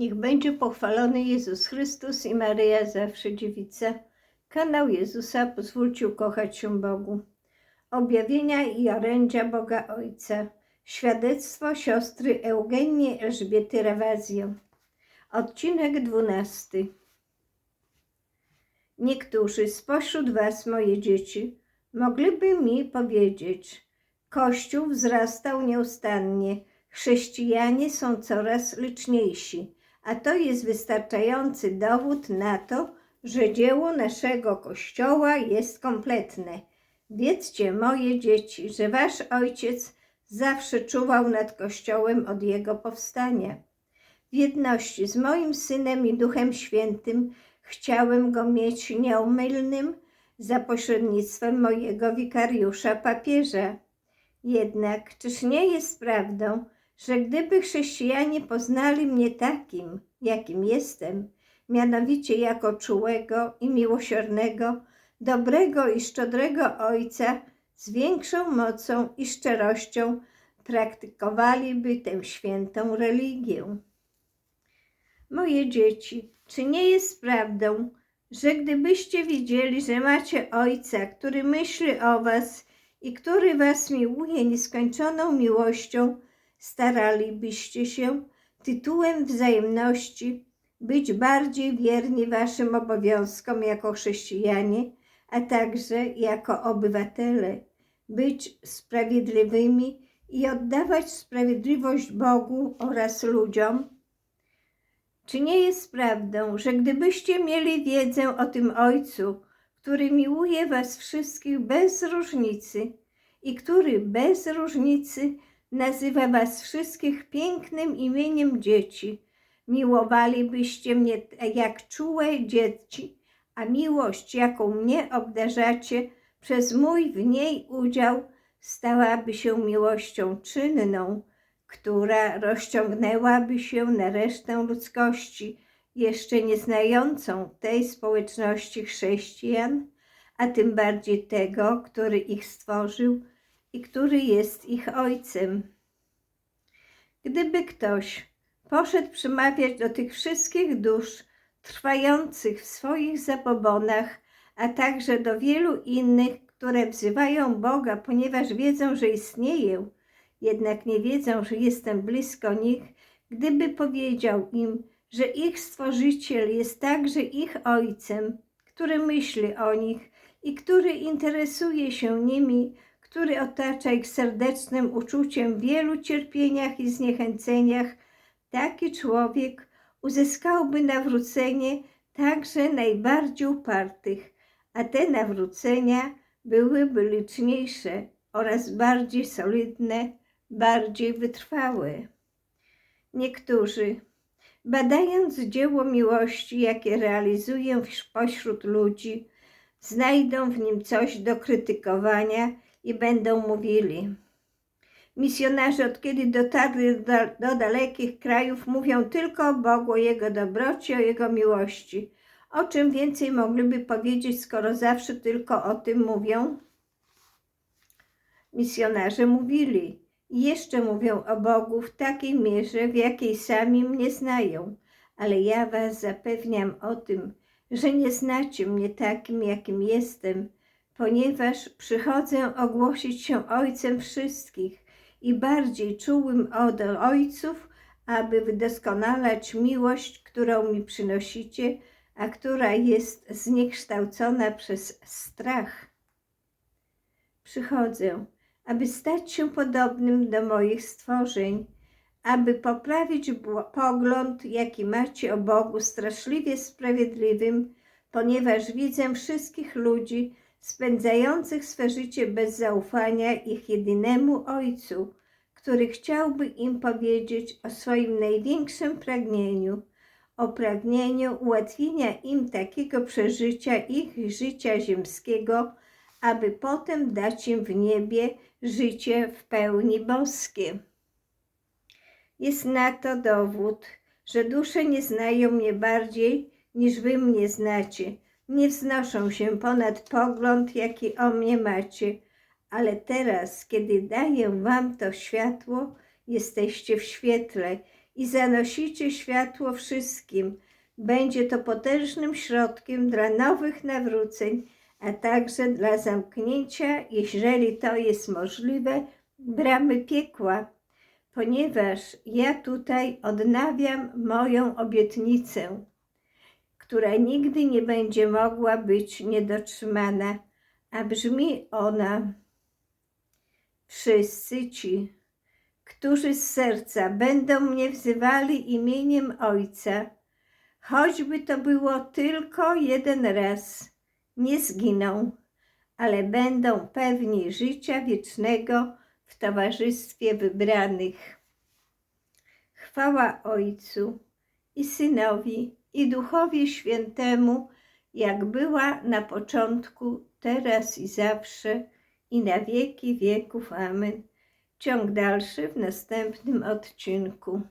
Niech będzie pochwalony Jezus Chrystus i Maryja zawsze dziewica. Kanał Jezusa pozwólcie ukochać się Bogu. Objawienia i orędzia Boga Ojca. Świadectwo siostry Eugenii Elżbiety Rawazjo. Odcinek dwunasty. Niektórzy spośród was, moje dzieci, mogliby mi powiedzieć, Kościół wzrastał nieustannie, chrześcijanie są coraz liczniejsi, a to jest wystarczający dowód na to, że dzieło naszego Kościoła jest kompletne. Wiedzcie, moje dzieci, że wasz ojciec zawsze czuwał nad Kościołem od jego powstania. W jedności z moim synem i Duchem Świętym chciałem go mieć nieomylnym za pośrednictwem mojego wikariusza papieża. Jednak czyż nie jest prawdą, że gdyby chrześcijanie poznali mnie takim, jakim jestem, mianowicie jako czułego i miłosiernego, dobrego i szczodrego Ojca, z większą mocą i szczerością praktykowaliby tę świętą religię. Moje dzieci, czy nie jest prawdą, że gdybyście widzieli, że macie Ojca, który myśli o Was i który Was miłuje nieskończoną miłością, staralibyście się tytułem wzajemności być bardziej wierni Waszym obowiązkom jako chrześcijanie, a także jako obywatele, być sprawiedliwymi i oddawać sprawiedliwość Bogu oraz ludziom? Czy nie jest prawdą, że gdybyście mieli wiedzę o tym Ojcu, który miłuje Was wszystkich bez różnicy i który bez różnicy nazywa Was wszystkich pięknym imieniem dzieci, miłowalibyście mnie jak czułe dzieci, a miłość, jaką mnie obdarzacie przez mój w niej udział, stałaby się miłością czynną, która rozciągnęłaby się na resztę ludzkości, jeszcze nie znającą tej społeczności chrześcijan, a tym bardziej tego, który ich stworzył i który jest ich ojcem. Gdyby ktoś poszedł przemawiać do tych wszystkich dusz trwających w swoich zabobonach, a także do wielu innych, które wzywają Boga, ponieważ wiedzą, że istnieję, jednak nie wiedzą, że jestem blisko nich, gdyby powiedział im, że ich Stworzyciel jest także ich Ojcem, który myśli o nich i który interesuje się nimi, który otacza ich serdecznym uczuciem w wielu cierpieniach i zniechęceniach, taki człowiek uzyskałby nawrócenie także najbardziej upartych, a te nawrócenia byłyby liczniejsze oraz bardziej solidne, bardziej wytrwałe. Niektórzy, badając dzieło miłości, jakie realizuję pośród ludzi, znajdą w nim coś do krytykowania i będą mówili. Misjonarze od kiedy dotarli do, do dalekich krajów mówią tylko o Bogu, o Jego dobroci, o Jego miłości. O czym więcej mogliby powiedzieć, skoro zawsze tylko o tym mówią? Misjonarze mówili i jeszcze mówią o Bogu w takiej mierze, w jakiej sami mnie znają, ale ja Was zapewniam o tym, że nie znacie mnie takim, jakim jestem, ponieważ przychodzę ogłosić się Ojcem wszystkich i bardziej czułym od Ojców, aby wydoskonalać miłość, którą mi przynosicie, a która jest zniekształcona przez strach. Przychodzę, aby stać się podobnym do moich stworzeń, aby poprawić pogląd, jaki macie o Bogu straszliwie sprawiedliwym, ponieważ widzę wszystkich ludzi spędzających swe życie bez zaufania ich jedynemu Ojcu, który chciałby im powiedzieć o swoim największym pragnieniu, o pragnieniu ułatwienia im takiego przeżycia ich życia ziemskiego, aby potem dać im w niebie życie w pełni boskie. Jest na to dowód, że dusze nie znają mnie bardziej niż wy mnie znacie. Nie wznoszą się ponad pogląd, jaki o mnie macie, ale teraz, kiedy daję wam to światło, jesteście w świetle i zanosicie światło wszystkim. Będzie to potężnym środkiem dla nowych nawróceń, a także dla zamknięcia, jeżeli to jest możliwe, bramy piekła, ponieważ ja tutaj odnawiam moją obietnicę, która nigdy nie będzie mogła być niedotrzymana, a brzmi ona: Wszyscy ci, którzy z serca będą mnie wzywali imieniem Ojca, choćby to było tylko jeden raz, nie zginą, ale będą pewni życia wiecznego w towarzystwie wybranych. Chwała Ojcu i Synowi i Duchowi Świętemu, jak była na początku, teraz i zawsze, i na wieki wieków. Amen. Ciąg dalszy w następnym odcinku.